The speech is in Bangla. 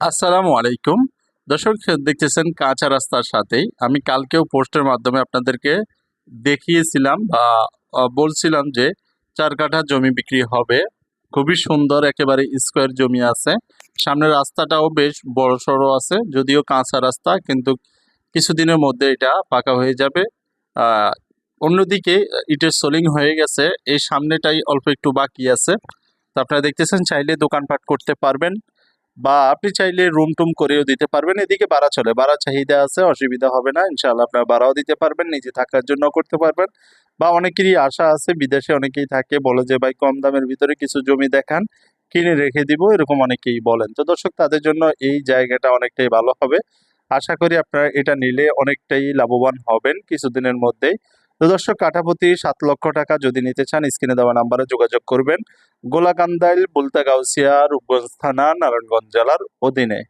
আসসালামু আলাইকুম। দর্শক, দেখতেছেন কাঁচা রাস্তার সাথেই। আমি কালকেও পোস্টের মাধ্যমে আপনাদেরকে দেখিয়েছিলাম বা বলছিলাম যে চার কাঠা জমি বিক্রি হবে। খুবই সুন্দর, একেবারে স্কোয়ার জমি আছে। সামনের রাস্তাটাও বেশ বড় সড়ো আছে, যদিও কাঁচা রাস্তা, কিন্তু কিছুদিনের মধ্যে এটা পাকা হয়ে যাবে। অন্যদিকে ইটের সোলিং হয়ে গেছে, এই সামনেটাই অল্প একটু বাকি আছে। তো আপনারা দেখতেছেন, চাইলে দোকানপাট করতে পারবেন। বা আপনি চাইলে রুম টুম করেও দিতে পারবেন। এদিকে বাড়া চলে। ভাড়া চাহিদা আছে, অসুবিধা হবে না। ইনশাল্লাহ আপনার বাড়াও দিতে পারবেন, নিজে থাকার জন্য করতে পারবেন। বা অনেকেরই আশা আছে, বিদেশে অনেকেই থাকে, বলে যে, ভাই, কম দামের ভিতরে কিছু জমি দেখান, কিনে রেখে দিব, এরকম অনেকেই বলেন। তো দর্শক, তাদের জন্য এই জায়গাটা অনেকটাই ভালো হবে। আশা করি আপনারা এটা নিলে অনেকটাই লাভবান হবেন কিছুদিনের মধ্যেই। দর্শক কাঠাপতি সাত লক্ষ টাকা যদি নিতে চান, স্ক্রিনে দেওয়া নাম্বারে যোগাযোগ করবেন। গোলাকান্দাইল বুলতা গাউসিয়া রূপগঞ্জ থানা, নারায়ণগঞ্জ জেলার অধীনে।